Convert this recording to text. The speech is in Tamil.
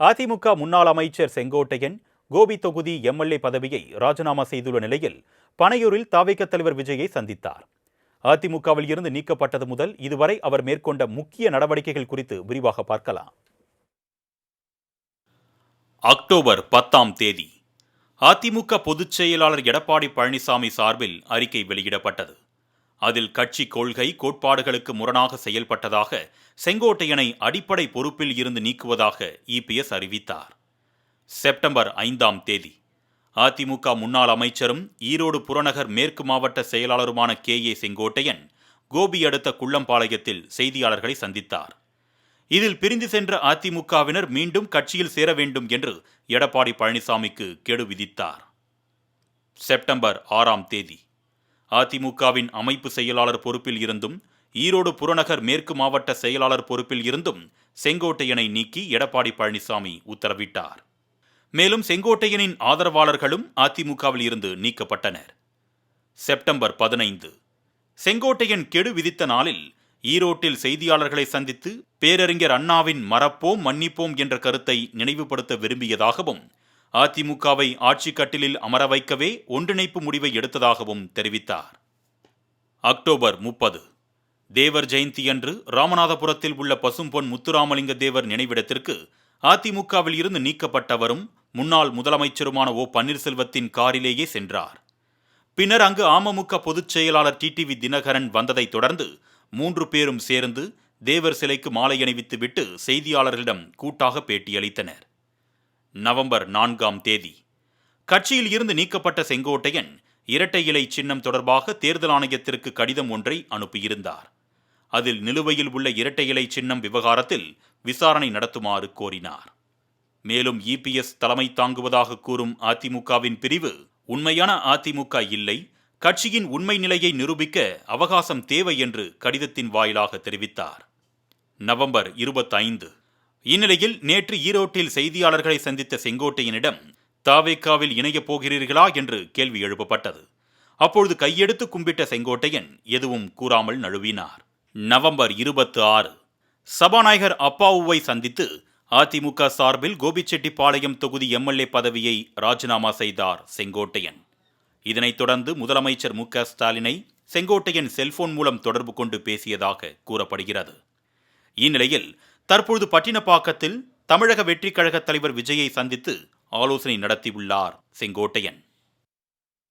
அதிமுக முன்னாள் அமைச்சர் செங்கோட்டையன் கோபி தொகுதி எம்எல்ஏ பதவியை ராஜினாமா செய்துள்ள நிலையில் பனையூரில் தாவேக தலைவர் விஜயை சந்தித்தார். அதிமுகவில் இருந்து நீக்கப்பட்டது முதல் இதுவரை அவர் மேற்கொண்ட முக்கிய நடவடிக்கைகள் குறித்து விரிவாக பார்க்கலாம். அக்டோபர் பத்தாம் தேதி அதிமுக பொதுச் செயலாளர் எடப்பாடி பழனிசாமி சார்பில் அறிக்கை வெளியிடப்பட்டது. அதில் கட்சி கொள்கை கோட்பாடுகளுக்கு முரணாக செயல்பட்டதாக செங்கோட்டையனை அடிப்படை பொறுப்பில் இருந்து நீக்குவதாக இபிஎஸ் அறிவித்தார். செப்டம்பர் ஐந்தாம் தேதி. அதிமுக முன்னாள் அமைச்சரும் ஈரோடு புறநகர் மேற்கு மாவட்ட செயலாளருமான கே. ஏ. செங்கோட்டையன் கோபி அடுத்த குள்ளம்பாளையத்தில் செய்தியாளர்களை சந்தித்தார். இதில் பிரிந்து சென்ற அதிமுகவினர் மீண்டும் கட்சியில் சேர வேண்டும் என்று எடப்பாடி பழனிசாமிக்கு கெடு விதித்தார். செப்டம்பர் ஆறாம் தேதி. அதிமுகவின் அமைப்பு செயலாளர் பொறுப்பில் இருந்தும் ஈரோடு புறநகர் மேற்கு மாவட்ட செயலாளர் பொறுப்பில் இருந்தும் செங்கோட்டையனை நீக்கி எடப்பாடி பழனிசாமி உத்தரவிட்டார். மேலும் செங்கோட்டையனின் ஆதரவாளர்களும் அதிமுகவில் இருந்து நீக்கப்பட்டனர். செப்டம்பர் பதினைந்து. செங்கோட்டையன் கெடு விதித்த நாளில் ஈரோட்டில் செய்தியாளர்களை சந்தித்து பேரறிஞர் அண்ணாவின் மறப்போம் மன்னிப்போம் என்ற கருத்தை நினைவுபடுத்த விரும்பியதாகவும் அதிமுகவை ஆட்சி கட்டிலில் அமர வைக்கவே ஒன்றிணைப்பு முடிவை எடுத்ததாகவும் தெரிவித்தார். அக்டோபர் முப்பது. தேவர் ஜெயந்தியன்று ராமநாதபுரத்தில் உள்ள பசும்பொன் முத்துராமலிங்க தேவர் நினைவிடத்திற்கு அதிமுகவில் இருந்து நீக்கப்பட்டவரும் முன்னாள் முதலமைச்சருமான ஓ பன்னீர்செல்வத்தின் காரிலேயே சென்றார். பின்னர் அங்கு அமமுக பொதுச் செயலாளர் டிடிவி தினகரன் வந்ததைத் தொடர்ந்து மூன்று பேரும் சேர்ந்து தேவர் சிலைக்கு மாலை அணிவித்துவிட்டு செய்தியாளர்களிடம் கூட்டாக பேட்டியளித்தனர். நவம்பர் நான்காம் தேதி. கட்சியில் இருந்து நீக்கப்பட்ட செங்கோட்டையன் இரட்டை இலை சின்னம் தொடர்பாக தேர்தல் ஆணையத்திற்கு கடிதம் ஒன்றை அனுப்பியிருந்தார். அதில் நிலுவையில் உள்ள இரட்டை இலை சின்னம் விவகாரத்தில் விசாரணை நடத்துமாறு கோரினார். மேலும் இபிஎஸ் தலைமை தாங்குவதாக கூறும் அதிமுகவின் பிரிவு உண்மையான அதிமுக இல்லை கட்சியின் உண்மை நிலையை நிரூபிக்க அவகாசம் தேவை என்று கடிதத்தின் வாயிலாக தெரிவித்தார். நவம்பர் இருபத்தைந்து. இந்நிலையில் நேற்று ஈரோட்டில் செய்தியாளர்களை சந்தித்த செங்கோட்டையனிடம் தாவேக்காவில் இணையப் போகிறீர்களா என்று கேள்வி எழுப்பப்பட்டது. அப்பொழுது கையெடுத்து கும்பிட்ட செங்கோட்டையன் எதுவும் கூறாமல் நழுவினார். நவம்பர் இருபத்தி ஆறு சபாநாயகர் அப்பாவுவை சந்தித்து அதிமுக சார்பில் கோபிச்செட்டிப்பாளையம் தொகுதி எம்எல்ஏ பதவியை ராஜினாமா செய்தார் செங்கோட்டையன். இதனைத் தொடர்ந்து முதலமைச்சர் மு ஸ்டாலினை செங்கோட்டையன் செல்போன் மூலம் தொடர்பு கொண்டு பேசியதாக கூறப்படுகிறது. இந்நிலையில் தற்பொழுது பட்டினப்பாக்கத்தில் தமிழக வெற்றிக் கழக தலைவர் விஜயை சந்தித்து ஆலோசனை நடத்தியுள்ளார் செங்கோட்டையன்.